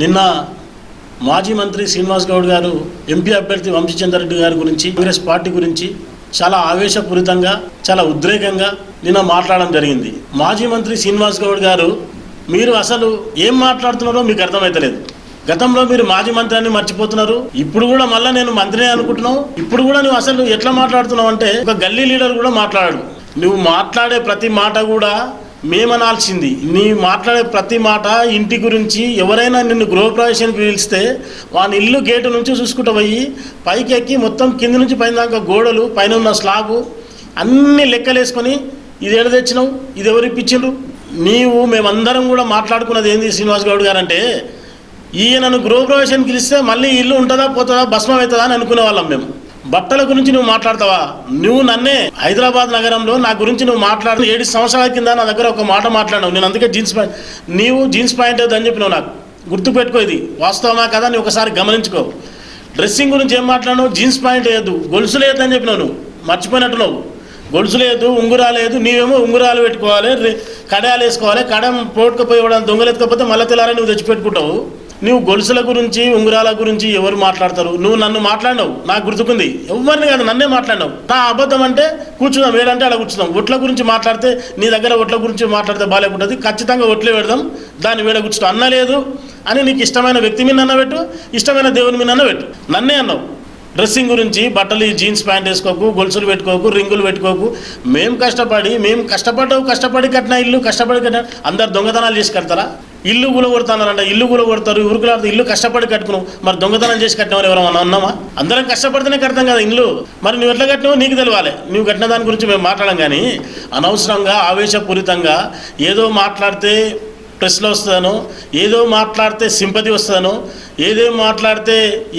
నిన్న మాజీ మంత్రి శ్రీనివాస్ గౌడ్ గారు ఎంపీ అభ్యర్థి వంశీచంద్రరెడ్డి గారి గురించి కాంగ్రెస్ పార్టీ గురించి చాలా ఆవేశపూరితంగా చాలా ఉద్రేకంగా నిన్న మాట్లాడడం జరిగింది. మాజీ మంత్రి శ్రీనివాస్ గౌడ్ గారు మీరు అసలు ఏం మాట్లాడుతున్నారో మీకు అర్థమైతలేదు. గతంలో మీరు మాజీ మంత్రి అని మర్చిపోతున్నారు. ఇప్పుడు కూడా మళ్ళీ నేను మంత్రినే అనుకుంటున్నావు. ఇప్పుడు కూడా నువ్వు అసలు ఎట్లా మాట్లాడుతున్నావు అంటే ఒక గల్లీ లీడర్ కూడా మాట్లాడాడు. నువ్వు మాట్లాడే ప్రతి మాట కూడా మేమనాల్సింది నీ మాట్లాడే ప్రతి మాట ఇంటి గురించి ఎవరైనా నిన్ను గృహప్రవేశానికి పిలిస్తే వాని ఇల్లు గేటు నుంచి చూసుకుంటూ పోయి పైకి ఎక్కి మొత్తం కింది నుంచి పైన దాకా గోడలు పైన ఉన్న స్లాబు అన్నీ లెక్కలేసుకొని ఇది ఎడ తెచ్చినావు? ఇది ఎవరు ఇప్పించిండ్రు? నీవు మేమందరం కూడా మాట్లాడుకున్నది ఏంది శ్రీనివాస్ గౌడ్ గారు అంటే ఈయనను గృహప్రవేశానికి పిలిస్తే మళ్ళీ ఇల్లు ఉంటుందా పోతుందా భస్మం అవుతుందా అని అనుకునే వాళ్ళం మేము. బట్టల గురించి నువ్వు మాట్లాడతావా? నువ్వు నన్నే హైదరాబాద్ నగరంలో నా గురించి నువ్వు మాట్లాడు ఏడు సంవత్సరాల కింద నా దగ్గర ఒక మాట మాట్లాడినావు. నేను అందుకే జీన్స్ ప్యాంట్ నీవు జీన్స్ ప్యాంట్ అని చెప్పినావు నాకు. గుర్తుపెట్టుకో ఇది. వాస్తవమా కదా అని ఒకసారి గమనించుకో. డ్రెస్సింగ్ గురించి ఏం మాట్లాడినావు? జీన్స్ ప్యాంట్ వేయద్దు. గొలుసు లేదని చెప్పినావు నువ్వు. మర్చిపోయినట్టు నువ్వు గొలుసు లేదు ఉంగురాలు లేదు నీవేమో ఉంగురాలు పెట్టుకోవాలి కడయాలు వేసుకోవాలి కడం పోటుకపోయి దొంగలు ఎత్తుకపోతే మళ్ళీ తెల్లారని నువ్వు తెచ్చిపెట్టుకుంటావు. నువ్వు గొలుసుల గురించి ఉంగరాల గురించి ఎవరు మాట్లాడతారు? నువ్వు నన్ను మాట్లాడినావు నాకు గుర్తుకుంది. ఎవరిని కాదు నన్నే మాట్లాడినావు. నా అబద్ధం అంటే కూర్చున్నాం ఏడంటే అలా కూర్చున్నాం. ఒట్ల గురించి మాట్లాడితే నీ దగ్గర ఒట్ల గురించి మాట్లాడితే బాగాలేకుంటుంది. ఖచ్చితంగా ఒట్లే పెడదాం దాన్ని వేడ కూర్చుంటాం అన్న లేదు అని నీకు ఇష్టమైన వ్యక్తి మీద అన్న పెట్టు ఇష్టమైన దేవుని మీద అన్న పెట్టు. నన్నే అన్నావు. డ్రెస్సింగ్ గురించి బట్టలు జీన్స్ ప్యాంట్ వేసుకోకు గొలుసులు పెట్టుకోకు రింగులు పెట్టుకోకు. మేము కష్టపడి మేము కష్టపడ్డావు కష్టపడి కట్టిన ఇల్లు కష్టపడి కట్టిన అందరు దొంగతనాలు చేసి కడతారా ఇల్లు కూలగొడుతున్నారంట ఇల్లు కూలగొడతారు ఉరుకులాడుతూ ఇల్లు కష్టపడి కట్టుకున్నావు. మరి దొంగతనం చేసి కట్టినవారు ఎవరైనా ఉన్నామా అందరం కష్టపడితేనే కడతాం కదా ఇల్లు. మరి నువ్వు ఎట్లా కట్టినావు నీకు తెలియాలి నువ్వు కట్టిన దాని గురించి మేము మాట్లాడడం కానీ అనవసరంగా ఆవేశపూరితంగా ఏదో మాట్లాడితే ప్రెస్లో వస్తుందనో ఏదో మాట్లాడితే సింపతి వస్తుందనో ఏదో మాట్లాడితే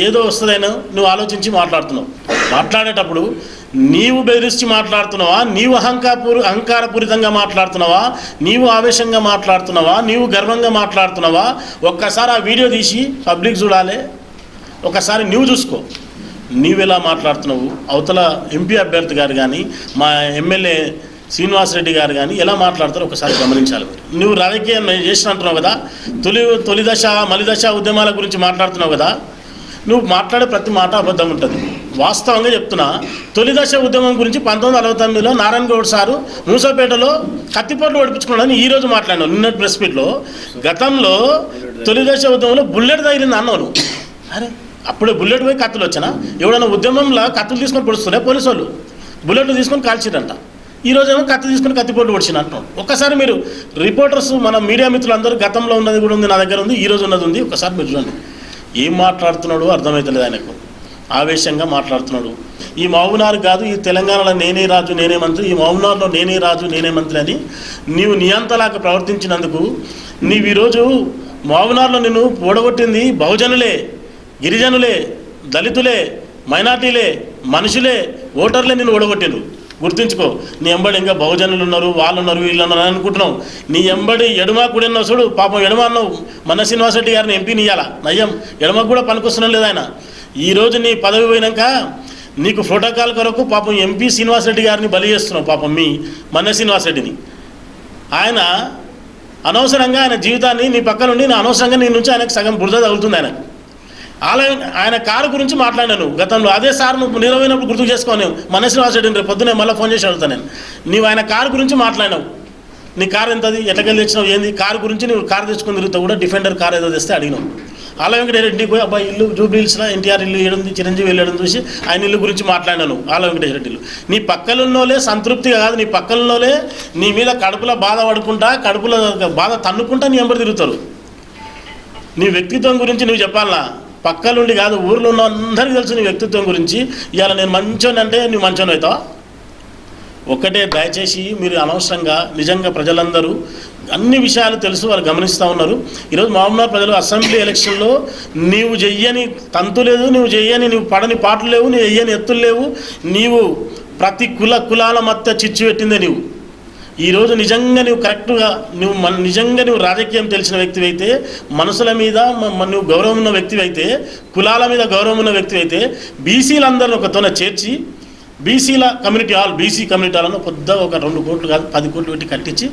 ఏదో వస్తుందనో నువ్వు ఆలోచించి మాట్లాడుతున్నావు. మాట్లాడేటప్పుడు నీవు బెదిరించి మాట్లాడుతున్నావా? నీవు అహంకారపూరి అహంకారపూరితంగా మాట్లాడుతున్నావా? నీవు ఆవేశంగా మాట్లాడుతున్నావా? నీవు గర్వంగా మాట్లాడుతున్నావా? ఒక్కసారి ఆ వీడియో తీసి పబ్లిక్ చూడాలి. ఒకసారి నువ్వు చూసుకో. నీవెలా మాట్లాడుతున్నావు? అవతల ఎంపీ అభ్యర్థి గారు కానీ మా ఎమ్మెల్యే శ్రీనివాసరెడ్డి గారు కానీ ఎలా మాట్లాడతారో ఒకసారి గమనించాలి. నువ్వు రాజకీయం చేసిన అంటున్నావు కదా? తొలి తొలిదశ మలిదశ ఉద్యమాల గురించి మాట్లాడుతున్నావు కదా? నువ్వు మాట్లాడే ప్రతి మాట అబద్ధం ఉంటుంది. వాస్తవంగా చెప్తున్నా. తొలి దశ ఉద్యమం గురించి పంతొమ్మిది అరవై తొమ్మిదిలో నారాయణ గౌడ్ సారు మూసపేటలో కత్తిపోట్లు ఓడిపించుకున్నాడని ఈ రోజు మాట్లాడినావు నిన్నటి ప్రెస్ మీట్లో. గతంలో తొలి దశ ఉద్యమంలో బుల్లెట్ తగిలింది అన్నాను అరే అప్పుడే బుల్లెట్ పోయి కత్తులు వచ్చినా? ఎవడన్నా ఉద్యమంలో కత్తులు తీసుకొని పొడుస్తుండే పోలీసు వాళ్ళు బుల్లెట్లు తీసుకొని కాల్చిరంట ఈ రోజేమో కత్తి తీసుకొని కత్తిపోట్లు పొడిచిన అంటున్నాడు. ఒక్కసారి మీరు రిపోర్టర్స్ మన మీడియా మిత్రులందరూ గతంలో ఉన్నది కూడా ఉంది నా దగ్గర ఉంది ఈ రోజు ఉన్నది ఉంది. ఒకసారి మీరు చూడండి. ఏం మాట్లాడుతున్నాడు అర్థమవుతలేదు ఆయనకు. ఆవేశంగా మాట్లాడుతున్నాడు. ఈ మహబూనార్ కాదు ఈ తెలంగాణలో నేనే రాజు నేనే మంత్రి ఈ మహబూనార్లో నేనే రాజు నేనే మంత్రి అని నీవు నియంతలాగా ప్రవర్తించినందుకు నీవు ఈరోజు మహబూనార్లో నిన్ను ఓడగొట్టింది బహుజనులే గిరిజనులే దళితులే మైనార్టీలే మనుషులే ఓటర్లే నిన్ను ఓడగొట్టిండు గుర్తుంచుకో నీ ఎంబడి ఇంకా బహుజనులు ఉన్నారు వాళ్ళు ఉన్నారు వీళ్ళు ఉన్నారు అనుకుంటున్నావు. నీ ఎంబడి ఎడమ కూడా ఉన్నావు చూడు పాపం ఎడమ అన్నావు. మన శ్రీనివాసరెడ్డి గారిని ఎంపీని ఇయ్యాల? నయ్యం ఎడమ కూడా పనికొస్తున్నాం లేదు ఆయన. ఈరోజు నీ పదవి పోయినాక నీకు ప్రోటోకాల్ కొరకు పాపం ఎంపీ శ్రీనివాసరెడ్డి గారిని బలి చేస్తున్నావు పాపం మీ మన శ్రీనివాసరెడ్డిని. ఆయన అనవసరంగా ఆయన జీవితాన్ని నీ పక్కన నుండి నా అనవసరంగా నీ నుంచి ఆయనకు సగం బురద తగులుతుంది ఆయనకు. ఆలయ ఆయన కారు గురించి మాట్లాడాను గతంలో అదే సార్ నువ్వు నిలవైనప్పుడు గుర్తు చేసుకోను మన శ్రీనివాసరెడ్డిని రేపు పొద్దునే మళ్ళీ ఫోన్ చేసి అడుగుతాను నేను. నీవు ఆయన కారు గురించి మాట్లాడినావు. నీ కారు ఎంతది? ఎట్లకెళ్ళి తెచ్చినావు? ఏంది? కారు గురించి నువ్వు కారు తెచ్చుకుని తిరుగుతావు కూడా డిఫెండర్ కార్ ఏదో తెస్తే అడిగినావు. ఆలయ వెంకటరెడ్డికి పోయి అబ్బాయి ఇల్లు జూబ్లీహిల్స్లో ఎన్టీఆర్ ఇల్లు ఏడుంది చిరంజీవి వెళ్ళడం చూసి ఆయన ఇల్లు గురించి మాట్లాడినాను ఆల వెంకటరెడ్డిలు నీ పక్కలున్నోలే సంతృప్తిగా కాదు నీ పక్కలున్నోలే నీ మీద కడుపులో బాధ పడుకుంటా కడుపులో బాధ తన్నుకుంటా నీ ఎంబడి తిరుగుతారు. నీ వ్యక్తిత్వం గురించి నువ్వు చెప్పాలా? పక్కలుండి కాదు ఊర్లో ఉన్న అందరికీ తెలుసు నీ వ్యక్తిత్వం గురించి. ఇవాళ నేను మంచోని అంటే నువ్వు మంచోని అవుతావా? ఒక్కటే దయచేసి మీరు అనవసరంగా నిజంగా ప్రజలందరూ అన్ని విషయాలు తెలుసు వాళ్ళు గమనిస్తూ ఉన్నారు. ఈరోజు మామూలు ప్రజలు అసెంబ్లీ ఎలక్షన్లో నీవు చెయ్యని తంతు లేదు నువ్వు చెయ్యని నువ్వు పడని పాటలు లేవు నువ్వు చెయ్యని ఎత్తులు లేవు నీవు ప్రతి కుల కులాల మధ్య చిచ్చు పెట్టిందే నీవు. ఈరోజు నిజంగా నువ్వు కరెక్ట్గా నువ్వు మన నిజంగా నువ్వు రాజకీయం తెలిసిన వ్యక్తి అయితే మనసుల మీద నువ్వు గౌరవం ఉన్న వ్యక్తి అయితే కులాల మీద గౌరవం ఉన్న వ్యక్తి అయితే బీసీలందరిని ఒకతోన చేర్చి బీసీల community hall BC community hall పెద్ద ఒక రెండు కోట్లు కాదు పది కోట్లు పెట్టి కట్టించి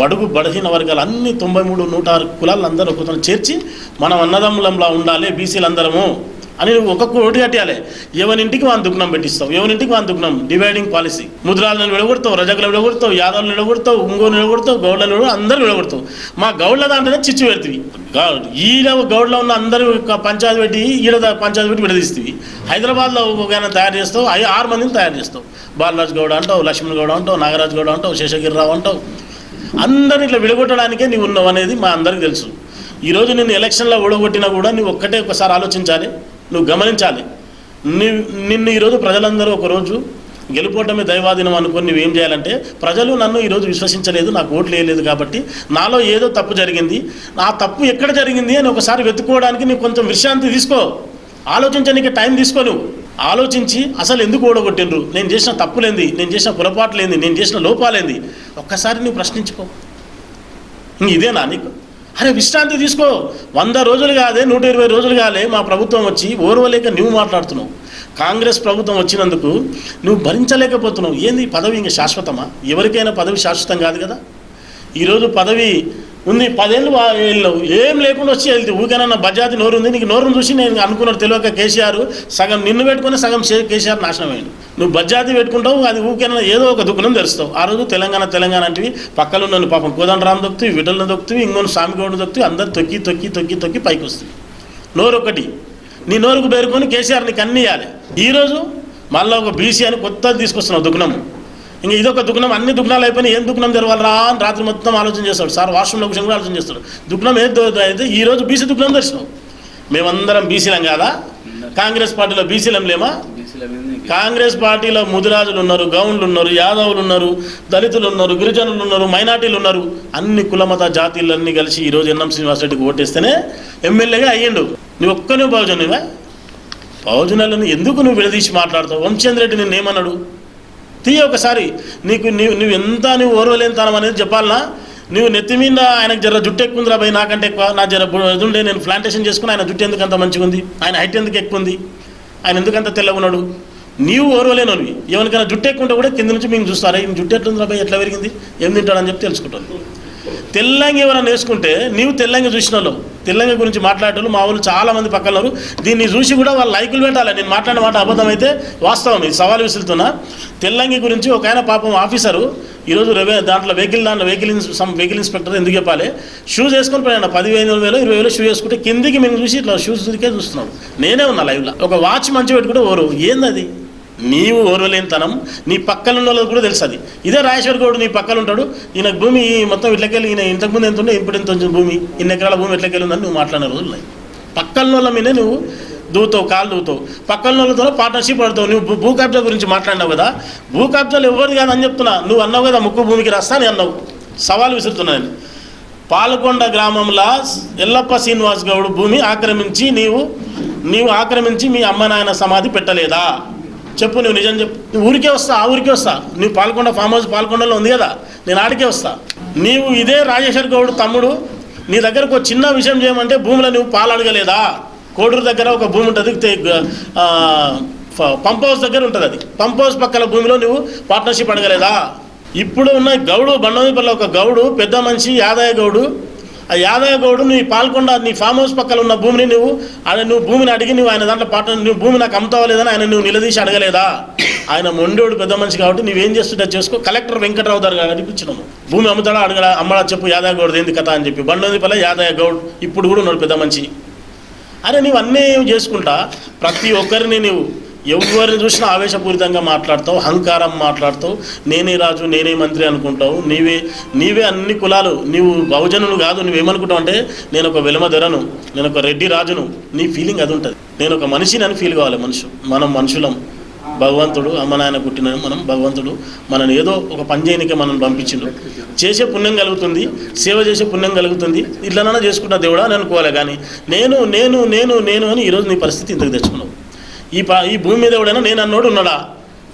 బడుగు బడహీన వర్గాలు అన్ని తొంభై మూడు నూట ఆరు కులాలు అందరూ చేర్చి మనం అన్నదమ్ములంలా ఉండాలి బీసీలందరము. అని నువ్వు ఒక కోటి కట్టాలి ఎవరింటికి వాని దుగ్నం పెట్టిస్తావు? ఎవరింటికి వాని దుగ్నం? డివైడింగ్ పాలసీ ముద్రాలను విడగొడతావు రజకులు విడగొడతావు యాదవులు విడగొడతావు ఉంగోలు విడగొడతావు గౌడ్లను విడగొడతావు అందరూ విడగొడతావు. మా గౌడ్ల దాంట్లోనే చిచ్చు పెడుతుంది ఈడ గౌడ్లో ఉన్న అందరూ ఒక పంచాయతీ పెట్టి ఈడ పంచాయతీ పెట్టి విడదీస్తుంది హైదరాబాద్లో ఒక తయారు చేస్తావు ఐ- ఆరు మందిని తయారు చేస్తావు. బాలరాజు గౌడ అంటావు లక్ష్మణ్ గౌడ అంటావు నాగరాజు గౌడ అంటావు శేషగిరిరావు అంటావు. అందరిని ఇట్లా విడగొట్టడానికే నీవు ఉన్నావు అనేది మా అందరికీ తెలుసు. ఈరోజు నేను ఎలక్షన్లో ఓడగొట్టినా కూడా నువ్వు ఒక్కటే ఒకసారి ఆలోచించాలి. నువ్వు గమనించాలి. నీ నిన్ను ఈరోజు ప్రజలందరూ ఒకరోజు గెలుపోవటమే దైవాధీనం అనుకొని నువ్వేం చేయాలంటే ప్రజలు నన్ను ఈరోజు విశ్వసించలేదు నాకు ఓట్లు వేయలేదు కాబట్టి నాలో ఏదో తప్పు జరిగింది. ఆ తప్పు ఎక్కడ జరిగింది అని ఒకసారి వెతుక్కోవడానికి నీకు కొంచెం విశ్రాంతి తీసుకో. ఆలోచించడానికి టైం తీసుకో నువ్వు. ఆలోచించి అసలు ఎందుకు ఓడగొట్టిండ్రు? నేను చేసిన తప్పులేంది? నేను చేసిన పొరపాట్లేంది? నేను చేసిన లోపాలేంది? ఒక్కసారి నువ్వు ప్రశ్నించుకో. ఇదేనా నీకు? అరే విశ్రాంతి తీసుకో. వంద రోజులు కాదే నూట ఇరవై రోజులు కాలే మా ప్రభుత్వం వచ్చి ఓర్వలేక నువ్వు మాట్లాడుతున్నావు. కాంగ్రెస్ ప్రభుత్వం వచ్చినందుకు నువ్వు భరించలేకపోతున్నావు. ఏంది పదవి ఇంకా శాశ్వతమా? ఎవరికైనా పదవి శాశ్వతం కాదు కదా? ఈరోజు పదవి ఉంది. పదేళ్ళు వా- ఏం లేకుండా వచ్చి వెళ్తే ఊరికైనా బజాజ్ నోరు ఉంది. నీకు నోరును చూసి నేను అనుకున్నాడు తెలియక కేసీఆర్ సగం నిన్ను పెట్టుకుని సగం కేసీఆర్ నాశనం అయ్యాడు. నువ్వు బజాతి పెట్టుకుంటావు అది ఊరికైనా ఏదో ఒక దుఃఖం తెరుస్తావు ఆ రోజు తెలంగాణ తెలంగాణ అంటివి. పక్కలో ఉన్న పాపం కోదండరామ్ దొక్కుతూ విడలను దొక్కుతూ ఇంకొన్ని స్వామిగౌడు దొక్కుతూ అందరు తొక్కి తొక్కి తొక్కి తొక్కి పైకి వస్తుంది. నోరు ఒకటి నీ నోరుకు పేరుకొని కేసీఆర్ నీకు అన్ని ఇవ్వాలి ఈరోజు మళ్ళీ ఒక బీసీ అని కొత్తది తీసుకొస్తున్నావు దుఃఖం. ఇంకా ఇదొక దుఃఖం అన్ని దుఃఖాలు అయిపోయినా ఏం దుఃఖం తెరవాలరా అని రాత్రి మొత్తం ఆలోచన చేస్తాడు. సార్ వాష్రూమ్లో కూర్చొని కూడా ఆలోచన చేస్తాడు. దుఃఖం ఏది అయితే ఈ రోజు బీసీ దుఃఖం దర్శనం మేమందరం బీసీలం కాదా? కాంగ్రెస్ పార్టీలో బీసీలం లేమా? కాంగ్రెస్ పార్టీలో ముదిరాజులు ఉన్నారు గౌండ్లు ఉన్నారు యాదవులు ఉన్నారు దళితులు ఉన్నారు గిరిజనులు ఉన్నారు మైనార్టీలు ఉన్నారు. అన్ని కులమత జాతీలన్నీ కలిసి ఈరోజు ఎన్ఎం శ్రీనివాసరెడ్డికి ఓటేస్తేనే ఎమ్మెల్యేగా అయ్యిండు. నువ్వు ఒక్కనే బహుజనువా బహుజనులను ఎందుకు నువ్వు విడదీసి మాట్లాడతావు? వంశేంద్ర రెడ్డి నిన్ను తీయ ఒకసారి. నీకు నీవు నువ్వు ఎంత నువ్వు ఓర్వలేనితనం అనేది చెప్పాలనా? నువ్వు నెత్తి మీద ఆయనకు జర జుట్టు ఎక్కువ ఉందిరా భయ్ నాకంటే ఎక్కువ. నా జర ఉండే నేను ప్లాంటేషన్ చేసుకుని ఆయన జుట్టు ఎందుకు అంత మంచిగా ఉంది? ఆయన హైట్ ఎందుకు ఎక్కువ ఉంది? ఆయన ఎందుకంత తెల్లగా ఉన్నాడు? నీవు ఓర్వలేనోనివి ఎవరికైనా జుట్టు ఎక్కువ ఉంటే కూడా కింద నుంచి మేము చూస్తారా ఈయన జుట్టు ఎట్లుందిరా భయ్ ఎట్లా పెరిగింది ఏం తింటాడని చెప్పి తెలుసుకుంటాను తెల్లంగి ఎవరైనా వేసుకుంటే నీవు తెల్లంగి చూసిన తెలంగాణ గురించి మాట్లాడేటోళ్ళు మా వాళ్ళు చాలామంది పక్కనరు దీన్ని చూసి కూడా వాళ్ళు లైకులు పెట్టాలి. నేను మాట్లాడిన మాట అబద్ధం అయితే వాస్తవం. ఇది సవాల్ విసులుతున్నా. తెల్లంగి గురించి ఒక ఆయన పాపం ఆఫీసరు. ఈరోజు రెవె దాంట్లో వెహికల్ దాంట్లో వెహికల్ సమ్ వెహికల్ ఇన్స్పెక్టర్ ఎందుకు చెప్పాలి? షూస్ వేసుకొని పోయాడు పదివేలు వేలు ఇరవై వేలు షూ వేసుకుంటే కిందికి మేము చూసి ఇట్లా షూస్ దిరికే చూస్తున్నాం. నేనే ఉన్నా లైవ్లో. ఒక వాచ్ మంచి పెట్టుకుంటే ఓరు. ఏంది నీవు ఓర్వలేనితనం నీ పక్కన ఉన్న వాళ్ళకి కూడా తెలుసు ఇదే రాజేశ్వర గౌడ్ నీ పక్కన ఉంటాడు ఈయన భూమి మొత్తం ఇట్లకెళ్ళి ఈయన ఇంతకుముందు ఎంత ఉండే ఇప్పుడు ఎంత ఉంది భూమి ఇన్ని ఎకరాల భూమి ఎట్లకెళ్ళి ఉందని నువ్వు మాట్లాడిన రోజులు ఉన్నాయి. పక్కన వాళ్ళ మీద నువ్వు దూతావు కాలు దూతావు. పక్కన వాళ్ళతో పార్ట్నర్షిప్ పడతావు. నువ్వు భూ- కబ్జా గురించి మాట్లాడినావు కదా. భూ కబ్జాలు ఎవరిది కాదని చెప్తున్నా. నువ్వు అన్నావు కదా ముక్కు భూమికి రాస్తా అని అన్నావు. సవాల్ విసురుతున్నాను పాలకొండ గ్రామంలో ఎల్లప్ప శ్రీనివాస్ గౌడ్ భూమి ఆక్రమించి నీవు నీవు ఆక్రమించి మీ అమ్మ నాయన సమాధి పెట్టలేదా? చెప్పు నువ్వు నిజం చెప్పు. నువ్వు ఊరికే వస్తా ఆ ఊరికే వస్తా. నువ్వు పాల్కొండ ఫామ్ హౌస్ పాల్కొండలో ఉంది కదా నేను ఆడికే వస్తా. నీవు ఇదే రాజేశ్వర్ గౌడ్ తమ్ముడు నీ దగ్గరకు ఒక చిన్న విషయం చేయమంటే భూమిలో నువ్వు పాలు అడగలేదా? కోడూరు దగ్గర ఒక భూమి ఉంటుంది పంప్ హౌస్ దగ్గర ఉంటుంది అది. పంప్ హౌస్ పక్కల భూమిలో నువ్వు పార్ట్నర్షిప్ అడగలేదా? ఇప్పుడు ఉన్న గౌడు బండమీపల్లి ఒక గౌడు పెద్ద మనిషి యాదయ్య గౌడు ఆ యాదయ్య గౌడు నీ పాల్కొండ నీ ఫామ్ హౌస్ పక్కన ఉన్న భూమిని నువ్వు ఆయన నువ్వు భూమిని అడిగి నువ్వు ఆయన దాంట్లో పాట నువ్వు భూమి నాకు అమ్ముతావా లేదని ఆయన నువ్వు నిలదీసి అడగలేదా? ఆయన మొండోడు పెద్ద మనిషి కాబట్టి నువ్వేం చేస్తుంటే చేసుకో. కలెక్టర్ వెంకటరావు గారు అనిపించినాము భూమి అమ్ముతాడా అడగడా? అమ్మడా చెప్పు యాదయ్య గౌడ్ ఏంది కథ అని చెప్పి. బండవీపల్లి యాదయ్య గౌడ్ ఇప్పుడు కూడా ఉన్నాడు పెద్ద మనిషి. అరే నువ్వు అన్నీ చేసుకుంటా? ప్రతి ఒక్కరిని నువ్వు ఎవరిని చూసినా ఆవేశపూరితంగా మాట్లాడతావు అహంకారం మాట్లాడతావు. నేనే రాజు నేనే మంత్రి అనుకుంటావు. నీవే నీవే అన్ని కులాలు నీవు బహుజనులు కాదు నువ్వేమనుకుంటావు అంటే నేను ఒక వెలమధరను నేను ఒక రెడ్డి రాజును నీ ఫీలింగ్ అది ఉంటుంది. నేను ఒక మనిషిని అని ఫీల్ కావాలి మనుషు మనం మనుషులం. భగవంతుడు అమ్మ నాయన పుట్టిన మనం భగవంతుడు. మనని ఏదో ఒక పని చేయనికే మనం పంపించిండు. చేసే పుణ్యం కలుగుతుంది సేవ చేసే పుణ్యం కలుగుతుంది. ఇట్లనైనా చేసుకుంటా దేవుడా అని అనుకోవాలి కానీ నేను నేను నేను నేను అని ఈరోజు నీ పరిస్థితి ఇంతకు తెచ్చుకున్నావు. ఈ పా ఈ భూమి మీద ఎవడైనా నేను అన్నోడు ఉన్నాడా?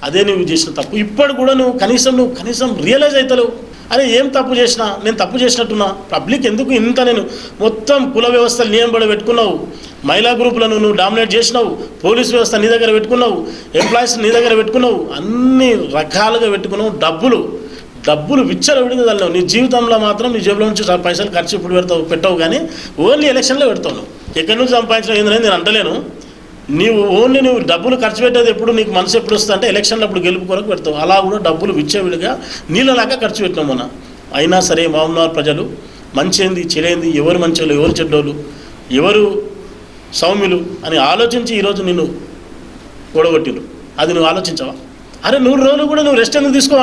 అదే నువ్వు చేసిన తప్పు. ఇప్పుడు కూడా నువ్వు కనీసం నువ్వు కనీసం రియలైజ్ అవుతలేవు అరే ఏం తప్పు చేసినా? నేను తప్పు చేసినట్టున్నా? పబ్లిక్ ఎందుకు ఇంత నేను మొత్తం కుల వ్యవస్థలు నియంబడి పెట్టుకున్నావు? మహిళా గ్రూపులను నువ్వు డామినేట్ చేసినావు? పోలీస్ వ్యవస్థ నీ దగ్గర పెట్టుకున్నావు? ఎంప్లాయీస్ నీ దగ్గర పెట్టుకున్నావు? అన్ని రకాలుగా పెట్టుకున్నావు. డబ్బులు డబ్బులు విచ్చలు విడిగా తల్లవు నీ జీవితంలో మాత్రం నీ జేబులో నుంచి పైసలు ఖర్చు ఇప్పుడు పెడతావు పెట్టవు కానీ ఓన్లీ ఎలక్షన్లో పెడతావు నువ్వు. ఎక్కడి నుంచి సంపాదించడం ఏంటనేది నేను అంటలేను. నీవు ఓన్లీ నువ్వు డబ్బులు ఖర్చు పెట్టేది ఎప్పుడు నీకు మనసు ఎప్పుడు వస్తుంది అంటే ఎలక్షన్లో అప్పుడు గెలుపు కొరకు పెడతావు. అలా కూడా డబ్బులు విచ్చవిడిగా నీళ్ళలాగా ఖర్చు పెట్టినాం మన అయినా సరే మామూలు ప్రజలు మంచేంది చెడేంది ఎవరు మంచోళ్ళు ఎవరు చెడ్డోళ్ళు ఎవరు సౌమ్యులు అని ఆలోచించి ఈరోజు నిన్ను గొడగొట్టిరు అది నువ్వు ఆలోచించవా? అరే నూరు రోజులు కూడా నువ్వు రెస్ట్ ఎందుకు తీసుకో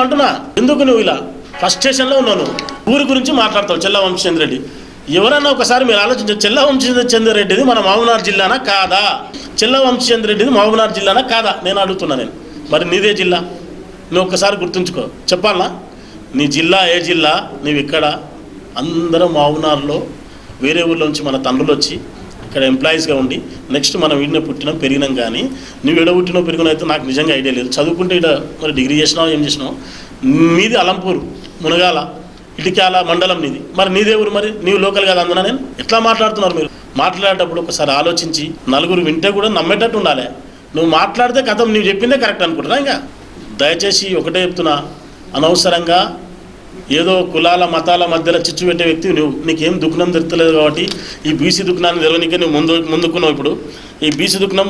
ఎందుకు నువ్వు ఇలా ఫస్ట్ స్టేషన్లో ఉన్నావు ఊరి గురించి మాట్లాడతావు చెల్ల వంశేంద్రెడ్డి ఎవరన్నా ఒకసారి మీరు ఆలోచించారు చెల్ల వంశచంద్రెడ్డిది మన మహబూబ్నగర్ జిల్లానా? కాదా? చెల్ల వంశచంద్రెడ్డిది మహబూబ్నగర్ జిల్లానా? కాదా? నేను అడుగుతున్నా నేను. మరి నీదే జిల్లా? నువ్వు ఒక్కసారి గుర్తుంచుకో. చెప్పాలా? నీ జిల్లా ఏ జిల్లా? నీవు ఇక్కడ. అందరం మహబూబ్నగర్లో వేరే ఊళ్ళో నుంచి మన తండ్రులు వచ్చి ఇక్కడ ఎంప్లాయీస్గా ఉండి నెక్స్ట్ మనం వీడిన పుట్టినాం పెరిగినాం కానీ నువ్వు ఎడ పుట్టినో పెరిగినా అయితే నాకు నిజంగా ఐడియా లేదు. చదువుకుంటే ఇక్కడ మరి డిగ్రీ చేసినావు ఏం చేసినావు? మీది అలంపూర్ మునగాల. ఇటికాల మండలం నీది. మరి నీదేవురు మరి నీవు లోకల్ కదా అందున నేను ఎట్లా మాట్లాడుతున్నారు మీరు? మాట్లాడేటప్పుడు ఒకసారి ఆలోచించి నలుగురు వింటే కూడా నమ్మేటట్టు ఉండాలి. నువ్వు మాట్లాడితే కథం నువ్వు చెప్పిందే కరెక్ట్ అనుకుంటున్నా ఇంకా? దయచేసి ఒకటే చెప్తున్నా. అనవసరంగా ఏదో కులాల మతాల మధ్యలో చిచ్చు పెట్టే వ్యక్తి నువ్వు. నీకేం దుఃఖనం దొరుకుతలేదు కాబట్టి ఈ బీసీ దుఃఖనాన్ని తెలవనికే నువ్వు ముందు ముందుకున్నావు ఇప్పుడు. ఈ బీసీ దుఃఖనం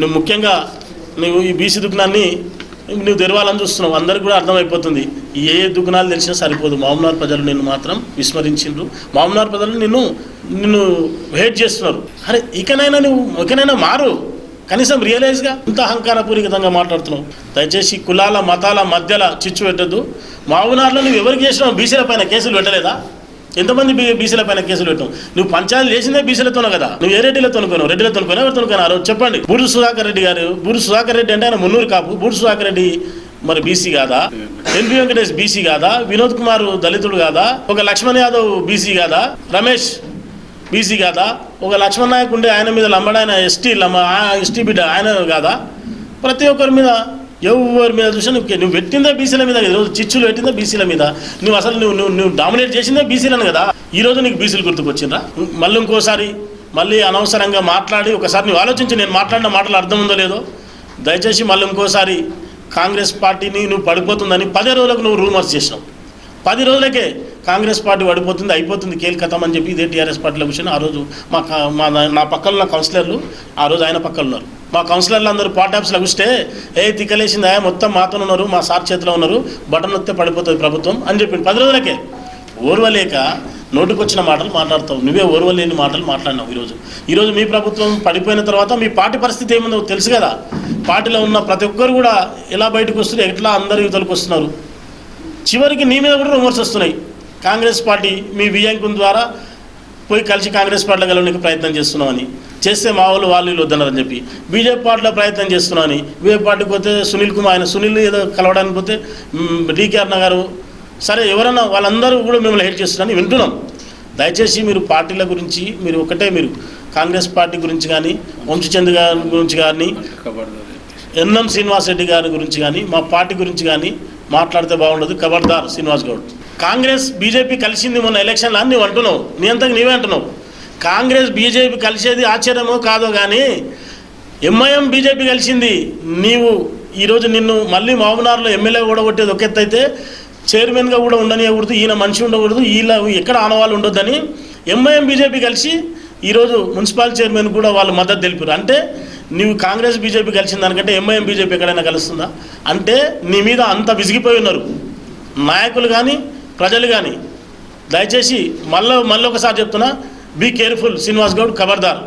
నువ్వు ముఖ్యంగా నువ్వు ఈ బీసీ దుఃఖనాన్ని నువ్వు తెరవాలని చూస్తున్నావు అందరికి కూడా అర్థమైపోతుంది. ఏ దుఃఖనాలు తెలిసినా సరిపోదు. మామూనార్ ప్రజలు నిన్ను మాత్రం విస్మరించిండ్రు. మామూనార్ ప్రజలు నిన్ను నిన్ను హేట్ చేస్తున్నారు. అరే ఇకనైనా నువ్వు ఇకనైనా మారు. కనీసం రియలైజ్గా ఇంత అహంకారపూరితంగా మాట్లాడుతున్నావు. దయచేసి కులాల మతాల మధ్యలో చిచ్చు పెట్టద్దు. మామూనార్లో నువ్వు ఎవరికి చేసినావు బీసీల పైన కేసులు పెట్టలేదా? ఎంతమంది బీసీల పైన కేసులు పెట్టావు నువ్వు పంచాయతీ చేసిందే బీసీలతోనే కదా. నువ్వు ఏ రెడ్డిలతో కొనావు రెడ్డిలతో కొనావు ఎవరితో కొనావు చెప్పండి. బూడి సుధాకర్ రెడ్డి గారు బూడి సుధాకర్ రెడ్డి అంటే ఆయన మున్నూరు కాపు. బూడి సుధాకర్ రెడ్డి మరి బీసీ కాదా? ఎన్పి వెంకటేష్ బీసీ కాదా? వినోద్ కుమార్ దళితుడు కాదా? ఒక లక్ష్మణ్ యాదవ్ బీసీ కాదా? రమేష్ బీసీ కాదా? ఒక లక్ష్మణ్ నాయక్ ఉండే ఆయన మీద లంబడ ఆయన ఎస్టీ లంబ ఎస్టీ బిడ్డ ఆయన కాదా? ప్రతి ఒక్కరి మీద ఎవరి మీద చూసినా నువ్వు నువ్వు పెట్టిందా బీసీల మీద? ఈరోజు చిచ్చులు పెట్టిందా బీసీల మీద? నువ్వు అసలు నువ్వు నువ్వు నువ్వు డామినేట్ చేసిందే బీసీలను కదా? ఈరోజు నీకు బీసీలు గుర్తుకొచ్చిందా మళ్ళీ ఇంకోసారి మళ్ళీ అనవసరంగా మాట్లాడి ఒకసారి నువ్వు ఆలోచించి నేను మాట్లాడిన మాటలు అర్థం ఉందో లేదో? దయచేసి మళ్ళీ ఇంకోసారి కాంగ్రెస్ పార్టీని నువ్వు పడిపోతుందని పదే రోజులకు నువ్వు రూమర్స్ చేసినావు. పది రోజులకే కాంగ్రెస్ పార్టీ పడిపోతుంది అయిపోతుంది కేల్కతం అని చెప్పి ఇదే టీఆర్ఎస్ పార్టీలో కూర్చొని ఆ రోజు మా మా నా పక్కన ఉన్న కౌన్సిలర్లు ఆ రోజు ఆయన పక్కన ఉన్నారు. మా కౌన్సిలర్లు అందరూ పార్ట్ ఆఫీస్లో కూర్చుంటే ఏ తిక్కలేసింది ఆయన మొత్తం మాతో ఉన్నారు మా సార్ చేతిలో ఉన్నారు బటన్ వస్తే పడిపోతుంది ప్రభుత్వం అని చెప్పింది పది రోజులకే ఓర్వలేక నోటికొచ్చిన మాటలు మాట్లాడతావు. నువ్వే ఓర్వలేని మాటలు మాట్లాడినావు ఈరోజు. ఈరోజు మీ ప్రభుత్వం పడిపోయిన తర్వాత మీ పార్టీ పరిస్థితి ఏముందో తెలుసు కదా. పార్టీలో ఉన్న ప్రతి ఒక్కరు కూడా ఎలా బయటకు వస్తున్నారు ఎట్లా అందరు యువతలకు వస్తున్నారు. చివరికి నీ మీద కూడా రూమర్స్ వస్తున్నాయి. కాంగ్రెస్ పార్టీ మీ వియాంకుని ద్వారా పోయి కలిసి కాంగ్రెస్ పార్టీలో కలవడానికి ప్రయత్నం చేస్తున్నామని. చేస్తే మా వాళ్ళు వాళ్ళు వీళ్ళు వద్దన్నారని చెప్పి. బీజేపీ పార్టీలో ప్రయత్నం చేస్తున్నామని. బీజేపీ పార్టీకి పోతే సునీల్ కుమార్ ఆయన సునీల్ ఏదో కలవడానికి పోతే డీకే అన్న గారు సరే ఎవరన్నా వాళ్ళందరూ కూడా మిమ్మల్ని హెల్ప్ చేస్తున్నారని వింటున్నాం. దయచేసి మీరు పార్టీల గురించి మీరు ఒకటే మీరు కాంగ్రెస్ పార్టీ గురించి కానీ వంశచంద్ గారి గురించి కానీ ఎన్ఎం శ్రీనివాస్ రెడ్డి గారి గురించి కానీ మా పార్టీ గురించి కానీ మాట్లాడితే బాగుండదు. ఖబర్దార్ శ్రీనివాస్ గౌడ్. కాంగ్రెస్ బీజేపీ కలిసింది మొన్న ఎలక్షన్లు. అని నువ్వు అంటున్నావు. నీ అంతకు నీవే అంటున్నావు. కాంగ్రెస్ బీజేపీ కలిసేది ఆశ్చర్యమో కాదో కానీ ఎంఐఎం బీజేపీ కలిసింది. నీవు ఈరోజు నిన్ను మళ్ళీ మహబూబ్నగర్లో ఎమ్మెల్యే కూడా కొట్టేది ఒక ఎత్తు అయితే చైర్మన్గా కూడా ఉండనియకూడదు ఈయన మనిషి ఉండకూడదు. వీళ్ళ ఎక్కడ ఆనవాళ్ళు ఉండొద్దని ఎంఐఎం బీజేపీ కలిసి ఈరోజు మున్సిపల్ చైర్మన్ కూడా వాళ్ళు మద్దతు తెలిపారు. అంటే నీవు కాంగ్రెస్ బీజేపీ కలిసిన దానికంటే ఎంఐఎం బీజేపీ ఎక్కడైనా కలుస్తుందా? అంటే నీ మీద అంత విసిగిపోయి ఉన్నారు. నాయకులు కానీ ప్రజలు కానీ దయచేసి మళ్ళీ మళ్ళీ ఒకసారి చెప్తున్నా బీ కేర్ఫుల్ శ్రీనివాస్ గౌడ్ ఖబర్దార్.